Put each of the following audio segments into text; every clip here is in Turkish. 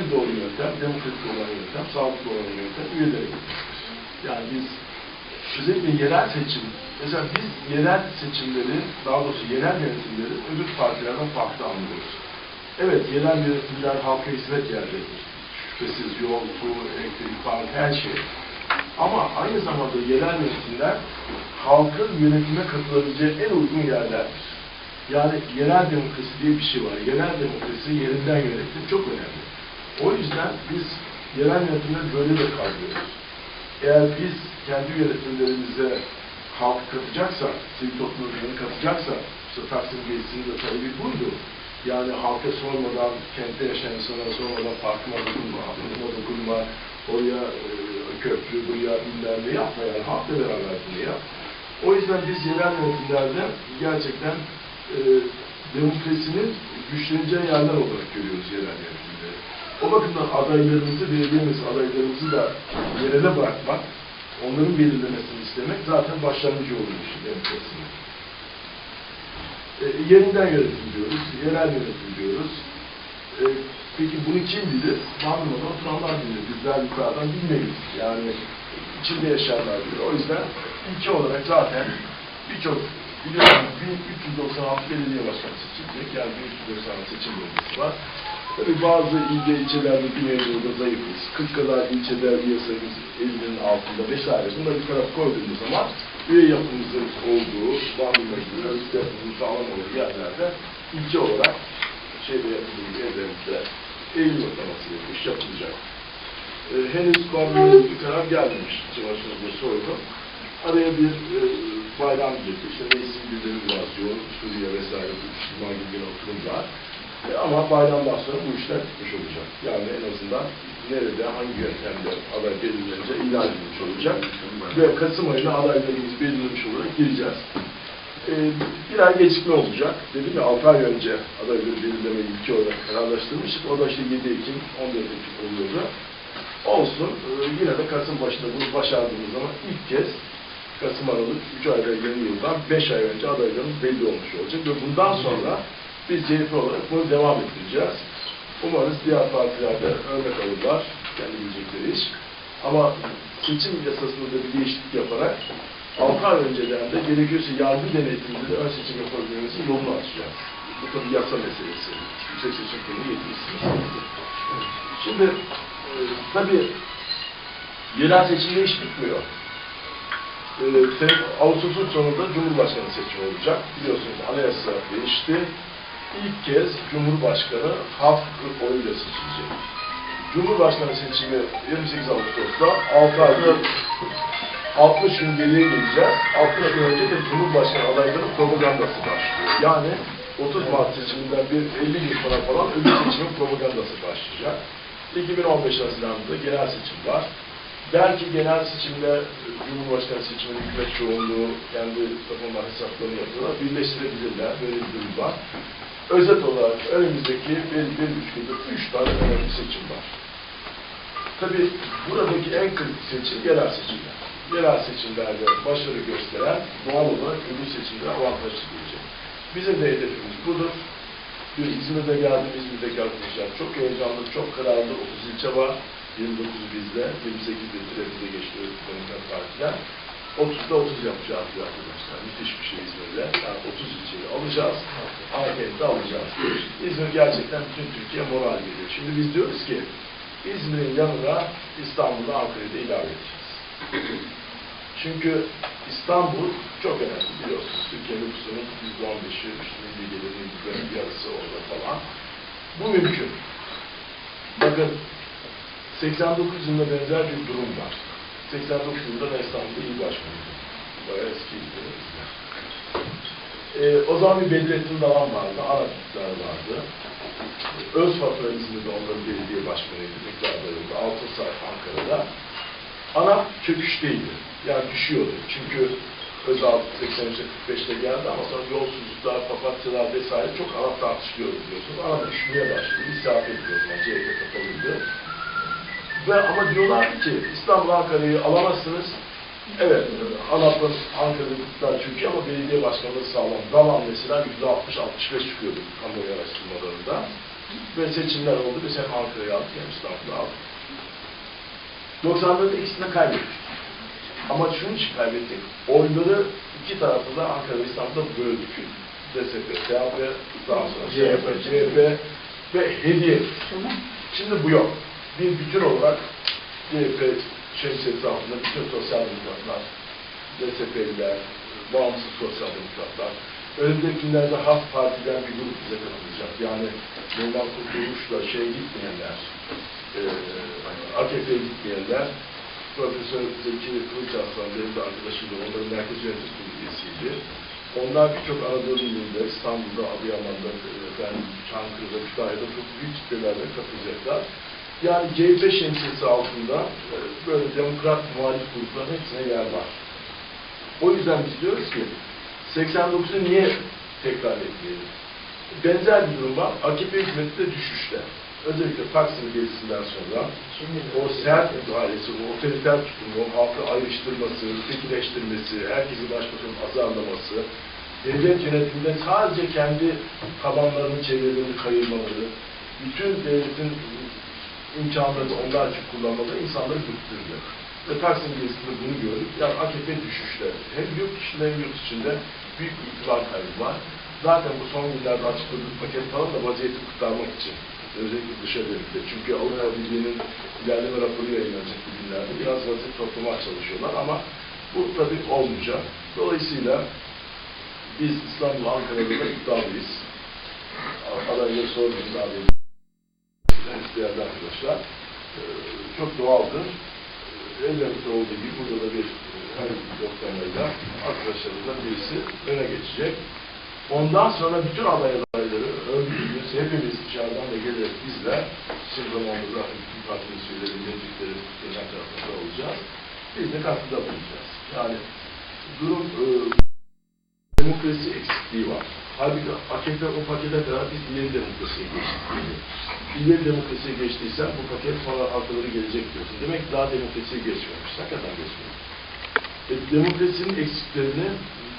en doğru yöntem, demokratik olan yöntem, sağlıklı olan yöntem üyelere gitmektir. Yani biz özellikle yerel seçim, mesela biz yerel seçimleri, daha doğrusu yerel yönetimleri öbür partilerden farklı anlıyoruz. Evet, yerel yönetimler halka hizmet yerleridir. Şüphesiz yol, su, elektrik, park, her şey. Ama aynı zamanda yerel yönetimler halkın yönetime katılabileceği en uygun yerlerdir. Yani yerel demokrasi diye bir şey var. Yerel demokrasi yerinden yönetim çok önemli. O yüzden biz yerel yönetimleri böyle de kavrıyoruz. Eğer biz kendi yönetimlerimize halk katacaksak, sivil toplum örgütünü katacaksak, işte Taksim Gezisi'nin de talebi buydu. Yani halka sormadan, kentte yaşayan insanlara sormadan parkıma dokunma, aklına dokunma, oraya e, köprü, buraya bilmem ne yapma yani halkla beraber bunu yap. O yüzden biz yerel yönetimlerde gerçekten e, demokrasinin güçleneceği yerler olarak görüyoruz yerel yönetimleri. O bakımdan adaylarımızı, belediyemiz adaylarımızı da yerele bırakmak, onların belirlemesini istemek zaten başlangıcı olur işin demokrasinin. E, yerinden yönetim diyoruz, yerel yönetim diyoruz. E, peki bunu kim bilir? Bandırmada oturanlar bilir. Bizler yukarıdan bilmeyiz. Yani içinde yaşayanlar bilir. O yüzden ilki olarak zaten birçok biliyorsunuz 1396 belediye başkanı seçilecek. Yani 1396 seçim bölgesi var. Tabii bazı ilde ilçelerde Güneydoğu'da zayıfız. 40 kadar ilçe belediye sayımız 50'nin altında vesaire. Bunları bir tarafa koyduğumuz zaman üye yapımızın olduğu, bandırma gibi örgüt yapımızın sağlam olduğu yerlerde ilçe olarak şeyde yapıldığı evlerimizde Eylül ortaması yapmış, yapılacak. Ee, henüz bandırma bir karar gelmemiş. Çamaşırımızda sordum. Araya bir e, bayram girdi. İşte meclisin biraz yoğun. Suriye vesaire Cuma günü oturum var. E, ama bayramdan sonra bu işler bitmiş olacak. Yani en azından nerede, hangi yöntemde aday belirlenecek ilan edilmiş olacak. Ve Kasım ayına adaylarımızı belirlemiş olarak gireceğiz. E, bir ay gecikme olacak. Dedim ya 6 ay önce adayları belirleme ilki olarak kararlaştırmıştık. O da işte 7 Ekim, 14 Ekim oluyordu. Olsun. e, yine de Kasım başında bunu başardığımız zaman ilk kez Kasım Aralık 3 ayda yeni yıldan 5 ay önce adaylarımız belli olmuş olacak. Ve bundan sonra biz CHP olarak bunu devam ettireceğiz. Umarız diğer partiler de örnek alırlar kendi bilecekleri iş. Ama seçim yasasında da bir değişiklik yaparak 6 ay önceden de gerekiyorsa yargı denetiminde de ön seçim yapabilmemizin yolunu açacağız. Bu tabii yasa meselesi. Yüksek Seçim Kurulu yetkisi. Şimdi e, tabii yerel seçimde iş bitmiyor. E, Ağustos'un sonunda Cumhurbaşkanı seçimi olacak. Biliyorsunuz anayasa değişti. İlk kez Cumhurbaşkanı halk oyuyla seçilecek. Cumhurbaşkanı seçimi 28 Ağustos'ta 6 ayda 60 gün geriye geleceğiz. 60 gün önce de Cumhurbaşkanı adaylarının propagandası başlıyor. Yani 30 Mart seçiminden bir 50 gün sonra falan öbür seçimin propagandası başlayacak. 2015 Haziran'da genel seçim var. Der ki genel seçimde Cumhurbaşkanı seçiminde hükümet çoğunluğu kendi takımlar hesaplarını yapıyorlar. Birleştirebilirler. Böyle bir durum var. Özet olarak önümüzdeki bir, bir üç günde üç tane önemli seçim var. Tabii buradaki en kritik seçim yerel seçimler. Yerel seçimlerde başarı gösteren doğal olarak öbür seçimlere avantajlı gelecek. Bizim de hedefimiz budur. Bir İzmir'de geldim, İzmir'deki arkadaşlar çok heyecanlı, çok kararlı 30 ilçe var. 29 bizde, 28 de bize geçti Demokrat Partiler. 30'da 30 yapacağız diyor arkadaşlar. Müthiş bir şey İzmir'de. Yani 30 ilçeyi alacağız. Afiyette alacağız. İzmir gerçekten bütün Türkiye moral veriyor. Şimdi biz diyoruz ki İzmir'in yanına İstanbul'da Ankara'da ilave edeceğiz. Çünkü İstanbul çok önemli biliyorsunuz. Türkiye nüfusunun %15'i, işte milli gelirin yarısı orada falan. Bu mümkün. Bakın 89 yılında benzer bir durum var. 89 yılında ben İstanbul'da il başkanıydım. Bayağı eskiydi. Ee, o zaman bir Bedrettin Dalan vardı, Araplar vardı. Öz fatura İzmir'de onların belediye başkanıydı, miktarlarıydı. Altın saat Ankara'da. Ana çöküşteydi. Yani düşüyordu. Çünkü Özal 83'te 45'te geldi ama sonra yolsuzluklar, papatyalar vesaire çok Arap tartışılıyordu biliyorsunuz. Arap düşmeye başladı. Ediyordu. Yani CHP kapalıydı. Ve ama diyorlar ki İstanbul Ankara'yı alamazsınız. Evet, Anap'ın Ankara'da iktidar çöküyor ama belediye başkanlığı sağlam. Dalan mesela %60-65 çıkıyordu kamuoyu araştırmalarında. Ve seçimler oldu. Biz hem Ankara'yı aldık hem İstanbul'u aldık. 90'larda ikisini kaybettik. Ama şunun için kaybettik. Oyları iki tarafta da Ankara ve İstanbul'da böldük. DSP, SHP, daha sonra CHP, CHP ve hediye. Şimdi bu yok. Bir bütün olarak CHP şemsiyesi altında bütün sosyal demokratlar, DSP'liler, bağımsız sosyal demokratlar, önümüzdeki günlerde Halk Parti'den bir grup bize katılacak. Yani Mevlam Kurtulmuş'la şey gitmeyenler, e, AKP'ye gitmeyenler, Profesör Zeki Kılıç Aslan benim de arkadaşımdı, onların merkez yönetim kurulu. Onlar birçok Anadolu ilinde, İstanbul'da, Adıyaman'da, e, efendim, Çankırı'da, Kütahya'da çok büyük kitlelerle katılacaklar. Yani CHP şemsiyesi altında böyle demokrat muhalif grupların hepsine yer var. O yüzden biz diyoruz ki 89'u niye tekrar etmeyelim? Benzer bir durum var. AKP hükümeti de düşüşte. Özellikle Taksim gezisinden sonra o sert müdahalesi, o otoriter tutumu, o halkı ayrıştırması, ötekileştirmesi, herkesi başbakanın azarlaması, devlet yönetiminde sadece kendi tabanlarını, çevrelerini kayırmaları, bütün devletin imkanlarını onlar için kullanmaları insanları bıktırdı. Ve Taksim gezisinde bunu gördük. Yani AKP düşüşte. Hem yurt dışında hem yurt içinde büyük bir itibar kaybı var. Zaten bu son günlerde açıkladığı paket falan da vaziyeti kurtarmak için. Özellikle dışa dönükte. Çünkü Avrupa Birliği'nin ilerleme raporu yayınlanacak bu günlerde. Biraz vaziyet toplamaya çalışıyorlar ama bu tabii olmayacak. Dolayısıyla biz İstanbul, Ankara'da da iddialıyız. Adayları sorduğumuz abi değerli arkadaşlar. Ee, çok doğaldır. Elbette olduğu gibi burada da bir e, her doktorlarıyla arkadaşlarımızdan birisi öne geçecek. Ondan sonra bütün aday adayları örgütümüz, hepimiz dışarıdan da gelerek bizler, şimdi zamanımızda bütün partinin üyeleri, milletvekilleri genel tarafında olacağız. Biz de katkıda bulunacağız. Yani durum e, demokrasi eksikliği var. Halbuki AKP o pakete kadar biz ileri demokrasiye geçtik. İleri demokrasiye geçtiysen bu paket sonra halkaları gelecek diyorsun. Demek daha demokrasiye geçmemiş. Hakikaten geçmemiş. E, demokrasinin eksiklerini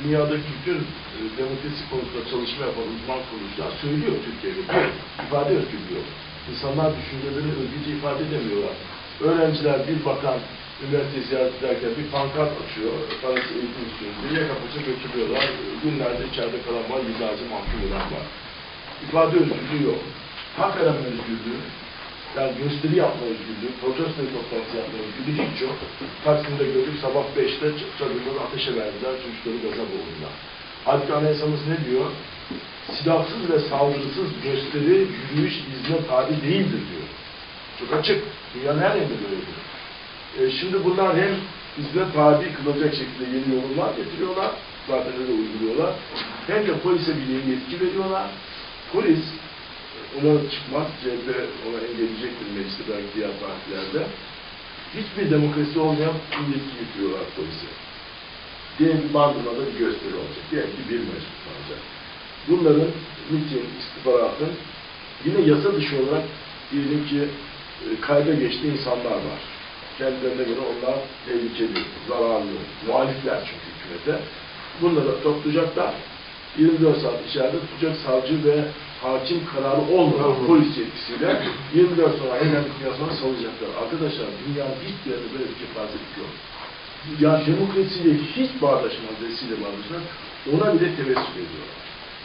dünyadaki bütün e, demokrasi konusunda çalışma yapan uzman kuruluşlar söylüyor Türkiye'de. İfade özgürlüğü. İnsanlar düşüncelerini özgürce ifade edemiyorlar. Öğrenciler bir bakan üniversite ziyaret ederken bir pankart açıyor, parası eğitim istiyor diye yaka götürüyorlar. Günlerde içeride kalan var, yüzlerce mahkum olan var. İfade özgürlüğü yok. Hak arama özgürlüğü, yani gösteri yapma özgürlüğü, protesto toplantısı yapma özgürlüğü hiç yok. Taksim'de gördük sabah 5'te çadırları ateşe verdiler, çocukları gaza boğdular. Halbuki anayasamız ne diyor? Silahsız ve saldırısız gösteri, yürüyüş izne tabi değildir diyor. Çok açık. Dünyanın her yerinde böyledir. E, şimdi bunlar hem izne tabi kılacak şekilde yeni yorumlar getiriyorlar. Zaten öyle uyguluyorlar. Hem de polise bir yeni yetki veriyorlar. Polis ona çıkmak, CHP ona engelleyecektir mecliste belki diğer partilerde. Hiçbir demokrasi olmayan yetki getiriyorlar polise. Diyelim ki Bandırma'da bir gösteri olacak. Diyelim ki bir meclis olacak. Bunların miting, istihbaratın yine yasa dışı olarak diyelim ki e, kayda geçtiği insanlar var. Kendilerine göre onlar tehlikeli, zararlı, muhalifler çünkü hükümete. Bunları toplayacaklar. 24 saat içeride tutacak savcı ve hakim kararı olmadan polis yetkisiyle 24 sonra eğlendikten sonra salacaklar. Arkadaşlar dünyanın hiçbir yerinde böyle bir kefazetlik yok. Yani demokrasiyle hiç bağdaşmaz, vesile bağdaşmaz. Ona bile tevessül ediyorlar.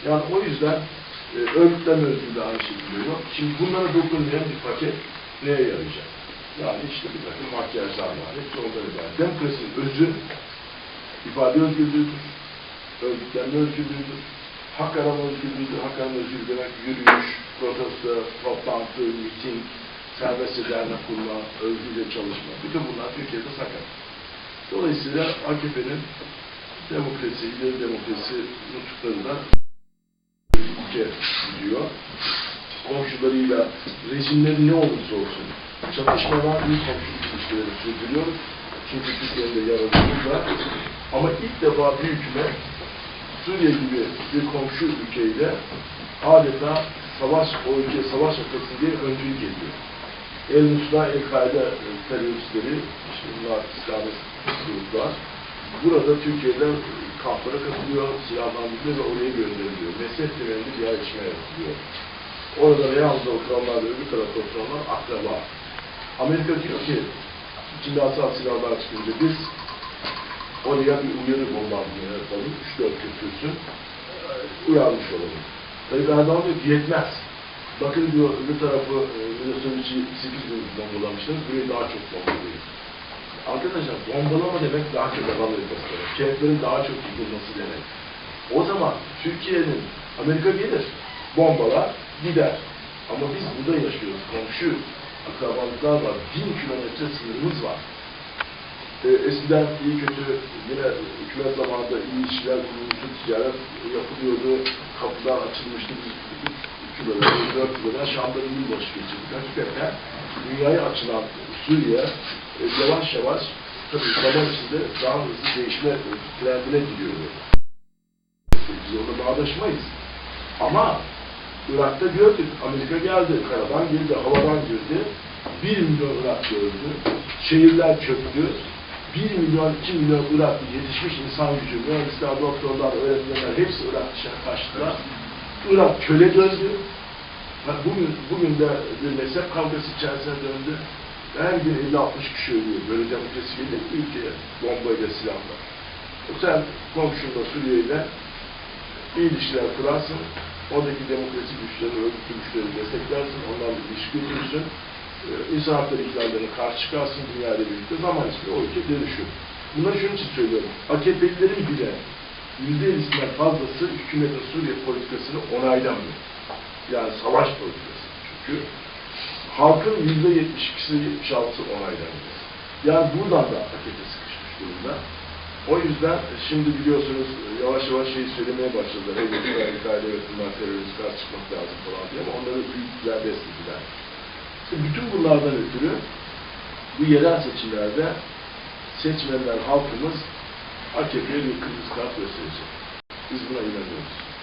Yani o yüzden e, örgütlenme özgürlüğü aynı şekilde yok. Şimdi bunlara dokunmayan bir paket neye yarayacak? Yani işte bir takım makyajlar var. Hepsi onları var. Demokrasinin özü ifade özgürlüğüdür. Örgütlenme özgürlüğüdür. Hak arama özgürlüğüdür. Hak arama demek yürüyüş, protesto, toplantı, miting, serbestçe dernek kurma, özgürce çalışma. Bütün bunlar Türkiye'de sakat. Dolayısıyla AKP'nin demokrasi, ileri demokrasi nutuklarında ülke gidiyor. Komşularıyla rejimleri ne olursa olsun çatışmadan iyi komşuluk ilişkileri sürdürüyor. Çünkü yaratılmış var. Ama ilk defa bir hükümet Suriye gibi bir komşu ülkeyle adeta savaş, o ülke savaş ortasında diye öncülük ediyor. El Nusra, El Kaide teröristleri, işte bunlar İslami gruplar, burada Türkiye'de kamplara katılıyor, silahlandırılıyor ve oraya gönderiliyor. Meslek temelinde bir ayrışma yapılıyor. Orada da yalnız oturanlar ve öbür tarafta oturanlar akraba. Amerika diyor ki, kimyasal silahlar çıkınca biz oraya bir uyarı bombardımanı yapalım, 3-4 götürsün, e, uyarmış olalım. Tabii Erdoğan diyor ki yetmez. Bakın diyor öbür tarafı e, Milosevic'i 8 gün bombalamışsınız, burayı daha çok bombalayın. Arkadaşlar bombalama demek daha çok adam yapması demek. Kentlerin daha çok yıkılması demek. O zaman Türkiye'nin Amerika gelir, bombalar gider. Ama biz burada yaşıyoruz, komşu akrabalıklar var, bin kilometre sınırımız var. Ee, eskiden iyi kötü yine hükümet zamanında iyi işler kurulmuştu, ticaret yapılıyordu, kapılar açılmıştı. 3 kilometre, 4 kilometre Şam'da bir yılbaşı geçirdik. Hakikaten dünyaya açılan Suriye e, yavaş yavaş tabii zaman içinde daha hızlı değişme e, trendine gidiyordu. Biz orada bağdaşmayız. Ama Irak'ta gördük, Amerika geldi, karadan girdi, havadan girdi. Bir milyon Irak gördü, şehirler çöktü. Bir milyon, iki milyon Iraklı yetişmiş insan gücü, mühendisler, doktorlar, öğretmenler hepsi Irak dışına kaçtılar. Irak köle döndü. Ha, Bugün, bugün de bir mezhep kavgası içerisine döndü. Her gün 50-60 kişi ölüyor. Böyle demokrasi gelir mi ülkeye bombayla, silahla? Sen komşunla, Suriye'yle iyi ilişkiler kurarsın. Oradaki demokrasi güçlerini, örgütlü güçlerini desteklersin. Onlarla ilişki götürürsün. İnsan hakları karşı çıkarsın dünyayla birlikte. Zaman içinde o ülke dönüşür. Bunları şunun için söylüyorum. AKP'lilerin bile yüzde elisinden fazlası hükümetin Suriye politikasını onaylamıyor. Yani savaş politikası. Çünkü halkın yüzde yetmiş ikisi, yetmiş altısı onaylamıyor. Yani buradan da AKP sıkışmış durumda. O yüzden şimdi biliyorsunuz yavaş yavaş şeyi söylemeye başladılar. Radikal evet bunlar terörist karşı çıkmak lazım falan diye ama onları büyükler desteklediler. İşte bütün bunlardan ötürü bu yerel seçimlerde seçmenler, halkımız AKP'ye bir kırmızı kart gösterecek. Biz buna inanıyoruz.